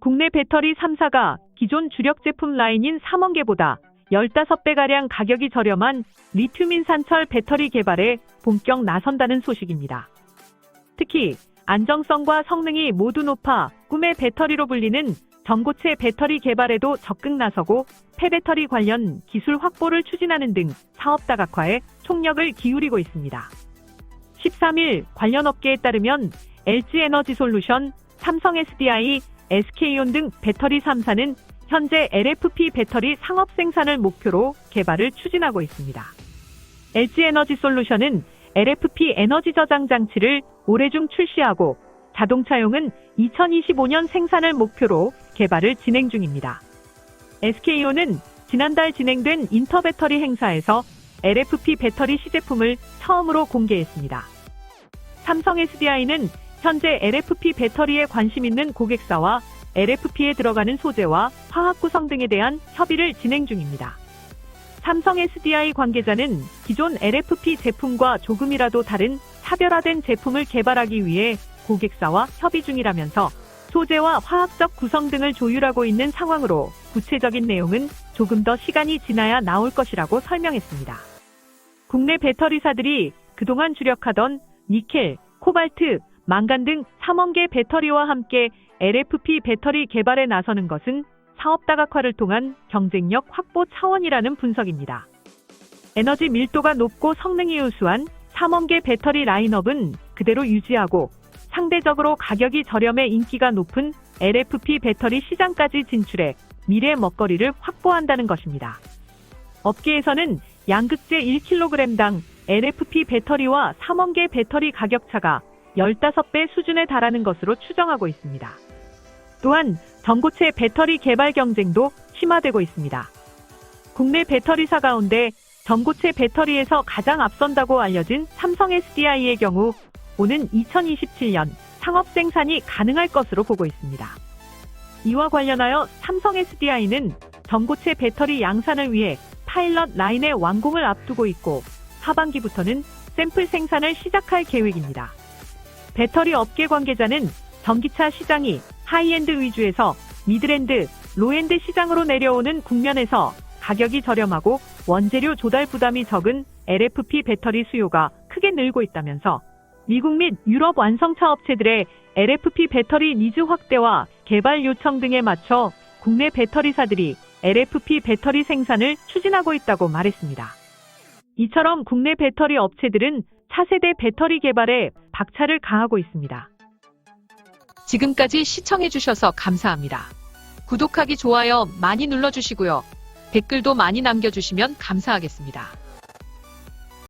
국내 배터리 3사가 기존 주력 제품 라인인 3원계보다 15배가량 가격이 저렴한 리튬인 산철 배터리 개발에 본격 나선다는 소식입니다. 특히 안정성과 성능이 모두 높아 꿈의 배터리로 불리는 전고체 배터리 개발에도 적극 나서고 폐배터리 관련 기술 확보를 추진하는 등 사업 다각화에 총력을 기울이고 있습니다. 13일 관련 업계에 따르면 LG에너지솔루션, 삼성 SDI, SK온 등 배터리 3사는 현재 LFP 배터리 상업 생산을 목표로 개발을 추진하고 있습니다. LG에너지 솔루션은 LFP 에너지 저장 장치를 올해 중 출시하고 자동차용은 2025년 생산을 목표로 개발을 진행 중입니다. SK온은 지난달 진행된 인터배터리 행사에서 LFP 배터리 시제품을 처음으로 공개했습니다. 삼성 SDI는 현재 LFP 배터리에 관심 있는 고객사와 LFP에 들어가는 소재와 화학 구성 등에 대한 협의를 진행 중입니다. 삼성 SDI 관계자는 기존 LFP 제품과 조금이라도 다른 차별화된 제품을 개발하기 위해 고객사와 협의 중이라면서 소재와 화학적 구성 등을 조율하고 있는 상황으로 구체적인 내용은 조금 더 시간이 지나야 나올 것이라고 설명했습니다. 국내 배터리사들이 그동안 주력하던 니켈, 코발트, 망간 등 3원계 배터리와 함께 LFP 배터리 개발에 나서는 것은 사업 다각화를 통한 경쟁력 확보 차원이라는 분석입니다. 에너지 밀도가 높고 성능이 우수한 3원계 배터리 라인업은 그대로 유지하고 상대적으로 가격이 저렴해 인기가 높은 LFP 배터리 시장까지 진출해 미래 먹거리를 확보한다는 것입니다. 업계에서는 양극재 1kg당 LFP 배터리와 3원계 배터리 가격 차가 15배 수준에 달하는 것으로 추정하고 있습니다. 또한 전고체 배터리 개발 경쟁도 심화되고 있습니다. 국내 배터리사 가운데 전고체 배터리에서 가장 앞선다고 알려진 삼성 SDI의 경우 오는 2027년 상업 생산이 가능할 것으로 보고 있습니다. 이와 관련하여 삼성 SDI는 전고체 배터리 양산을 위해 파일럿 라인의 완공을 앞두고 있고 하반기부터는 샘플 생산을 시작할 계획입니다. 배터리 업계 관계자는 전기차 시장이 하이엔드 위주에서 미드랜드, 로엔드 시장으로 내려오는 국면에서 가격이 저렴하고 원재료 조달 부담이 적은 LFP 배터리 수요가 크게 늘고 있다면서 미국 및 유럽 완성차 업체들의 LFP 배터리 니즈 확대와 개발 요청 등에 맞춰 국내 배터리사들이 LFP 배터리 생산을 추진하고 있다고 말했습니다. 이처럼 국내 배터리 업체들은 차세대 배터리 개발에 박차를 가하고 있습니다. 지금까지 시청해주셔서 감사합니다. 구독하기, 좋아요 많이 눌러주시고요. 댓글도 많이 남겨주시면 감사하겠습니다.